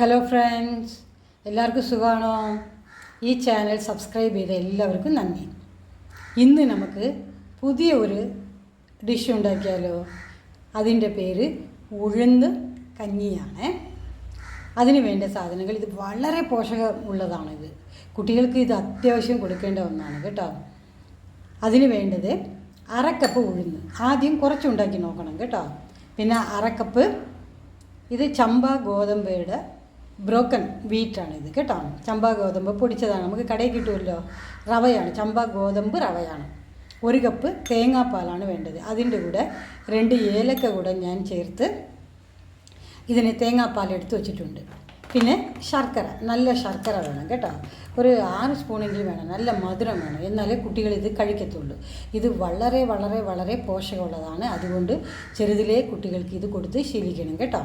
Hello friends എല്ലാവർക്കും സുഖമാണോ? ഈ ചാനൽ സബ്സ്ക്രൈബ് ചെയ്ത എല്ലാവർക്കും നന്ദി. ഇന്ന് നമുക്ക് പുതിയ ഒരു ഡിഷ് ഉണ്ടാക്കിയാലോ? അതിന്റെ പേര് ഉഴുന്ന് കഞ്ഞിയാണ്. അതിന് വേണ്ട സാധനങ്ങൾ ഇത് വളരെ പോഷകമുള്ളതാണിത് കുട്ടികൾക്ക് ഇത് അത്യാവശ്യം കൊടുക്കേണ്ട ഒന്നാണ് കേട്ടോ. അതിന് വേണ്ടത് അരക്കപ്പ് ഉഴുന്ന്. ആദ്യം കുറച്ചുണ്ടാക്കി നോക്കണം കേട്ടോ. പിന്നെ അരക്കപ്പ് ഇത് ചമ്പ ഗോതമ്പയുടെ ബ്രോക്കൺ വീറ്റാണ് ഇത് കേട്ടോ. ചമ്പ ഗോതമ്പ് പൊടിച്ചതാണ്. നമുക്ക് കടയിൽ കിട്ടുമല്ലോ. റവയാണ്. ചമ്പ ഗോതമ്പ് റവയാണ്. ഒരു കപ്പ് തേങ്ങാപ്പാലാണ് വേണ്ടത്. അതിന്റെ കൂടെ രണ്ട് ഏലക്ക കൂടെ ഞാൻ ചേർത്ത് ഇതിന് തേങ്ങാപ്പാൽ എടുത്തു വെച്ചിട്ടുണ്ട്. പിന്നെ ശർക്കര. നല്ല ശർക്കര വേണം കേട്ടോ. ഒരു ആറ് സ്പൂണെങ്കിലും വേണം. നല്ല മധുരം വേണം. എന്നാലേ കുട്ടികൾ ഇത് കഴിക്കത്തുള്ളൂ. ഇത് വളരെ വളരെ വളരെ പോഷകമുള്ളതാണ്. അതുകൊണ്ട് ചെറുതിലേ കുട്ടികൾക്ക് ഇത് കൊടുത്ത് ശീലിക്കണം കേട്ടോ.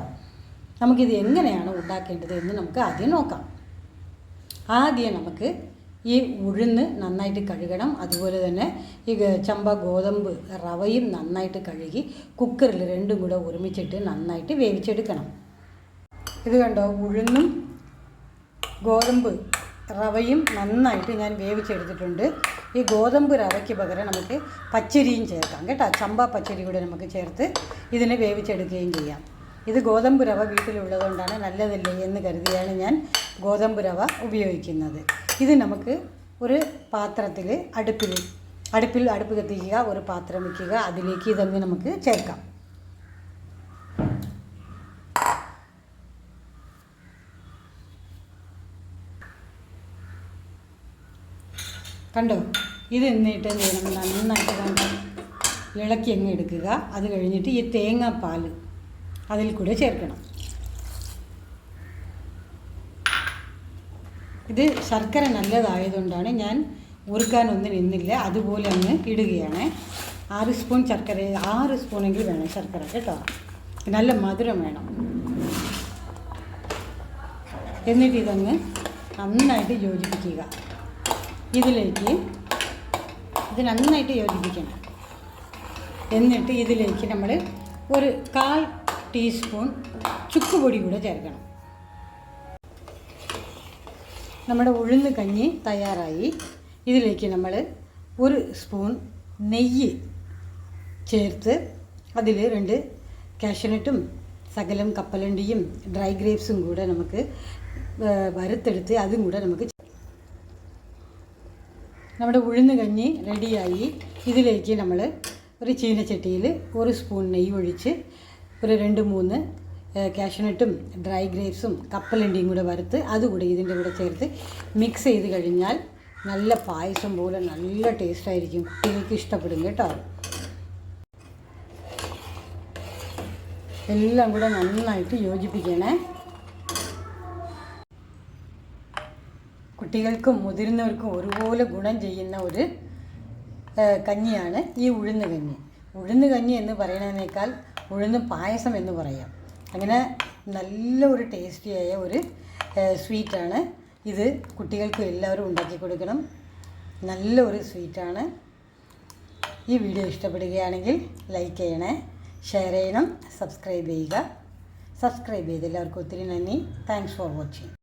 നമുക്കിത് എങ്ങനെയാണ് ഉണ്ടാക്കേണ്ടത് എന്ന് നമുക്ക് ആദ്യം നോക്കാം. ആദ്യം നമുക്ക് ഈ ഉഴുന്ന് നന്നായിട്ട് കഴുകണം. അതുപോലെ തന്നെ ഈ ചമ്പ ഗോതമ്പ് റവയും നന്നായിട്ട് കഴുകി കുക്കറിൽ രണ്ടും കൂടെ ഒരുമിച്ചിട്ട് നന്നായിട്ട് വേവിച്ചെടുക്കണം. ഇത് കണ്ടോ? ഉഴുന്നും ഗോതമ്പ് റവയും നന്നായിട്ട് ഞാൻ വേവിച്ചെടുത്തിട്ടുണ്ട്. ഈ ഗോതമ്പ് റവയ്ക്ക് പകരം നമുക്ക് പച്ചരിയും ചേർക്കാം കേട്ടോ. ചമ്പ പച്ചരി കൂടെ നമുക്ക് ചേർത്ത് ഇതിനെ വേവിച്ചെടുക്കുകയും ചെയ്യാം. ഇത് ഗോതമ്പ് റവ വീട്ടിലുള്ളതുകൊണ്ടാണ് നല്ലതല്ലേ എന്ന് കരുതിയാണ് ഞാൻ ഗോതമ്പ് രവ ഉപയോഗിക്കുന്നത്. ഇത് നമുക്ക് ഒരു പാത്രത്തിൽ അടുപ്പിൽ അടുപ്പിൽ അടുപ്പ് കത്തിക്കുക ഒരു പാത്രം വയ്ക്കുക അതിലേക്ക് ഇതങ്ങ് നമുക്ക് ചേർക്കാം. കണ്ടോ? ഇത് എന്നിട്ട് നന്നായിട്ട് കണ്ടോ? ഇളക്കി അങ്ങ് എടുക്കുക. അത് കഴിഞ്ഞിട്ട് ഈ തേങ്ങാപ്പാൽ അതിൽ കൂടെ ചേർക്കണം. ഇത് ശർക്കര നല്ലതായതുകൊണ്ടാണ് ഞാൻ ഉറുക്കാനൊന്നും നിന്നില്ല. അതുപോലെ അങ്ങ് ഇടുകയാണ്. ആറ് സ്പൂൺ ശർക്കര ആറ് സ്പൂണെങ്കിൽ വേണം ശർക്കര കേട്ടോ നല്ല മധുരം വേണം. എന്നിട്ട് ഇതങ്ങ് നന്നായിട്ട് യോജിപ്പിക്കുക. ഇതിലേക്ക് ഇത് നന്നായിട്ട് യോജിപ്പിക്കണം. എന്നിട്ട് ഇതിലേക്ക് നമ്മൾ ഒരു കാൽ ടീസ്പൂൺ ചുക്കുപൊടി കൂടെ ചേർക്കണം. നമ്മുടെ ഉഴുന്ന് കഞ്ഞി തയ്യാറായി. ഇതിലേക്ക് നമ്മൾ ഒരു സ്പൂൺ നെയ്യ് ചേർത്ത് അതിൽ രണ്ട് കാഷ്യനട്ടും സകലം കപ്പലണ്ടിയും ഡ്രൈ ഗ്രേപ്സും കൂടെ നമുക്ക് വറുത്തെടുത്ത് അതും കൂടെ നമുക്ക് നമ്മുടെ ഉഴുന്ന് കഞ്ഞി റെഡിയായി ഇതിലേക്ക് നമ്മൾ ഒരു ചീനച്ചട്ടിയിൽ ഒരു സ്പൂൺ നെയ്യ് ഒഴിച്ച് ഒരു രണ്ട് മൂന്ന് കാഷ്നട്ടും ഡ്രൈ ഗ്രേപ്സും കപ്പലണ്ടിയും കൂടെ വറുത്ത് അതുകൂടെ ഇതിന്റെ കൂടെ ചേർത്ത് മിക്സ് ചെയ്ത് കഴിഞ്ഞാൽ നല്ല പായസം പോലെ നല്ല ടേസ്റ്റായിരിക്കും കുട്ടികൾക്ക് ഇഷ്ടപ്പെടും കേട്ടോ. എല്ലാം കൂടെ നന്നായിട്ട് യോജിപ്പിക്കണേ. കുട്ടികൾക്കും മുതിർന്നവർക്കും ഒരുപോലെ ഗുണം ചെയ്യുന്ന ഒരു കഞ്ഞിയാണ് ഈ ഉഴുന്ന് കഞ്ഞി. ഉഴുന്ന് കഞ്ഞി എന്ന് പറയുന്നതിനേക്കാൾ ഉഴുന്ന് പായസം എന്ന് പറയാം. അങ്ങനെ നല്ല ഒരു ടേസ്റ്റിയായ ഒരു സ്വീറ്റാണ് ഇത് കുട്ടികൾക്ക് എല്ലാവരും ഉണ്ടാക്കി കൊടുക്കണം. നല്ല ഒരു സ്വീറ്റാണ് ഈ വീഡിയോ ഇഷ്ടപ്പെടുകയാണെങ്കിൽ ലൈക്ക് ചെയ്യണേ. ഷെയർ ചെയ്യണം. സബ്സ്ക്രൈബ് ചെയ്യുക. സബ്സ്ക്രൈബ് ചെയ്ത് എല്ലാവർക്കും ഒത്തിരി നന്ദി. Thanks for watching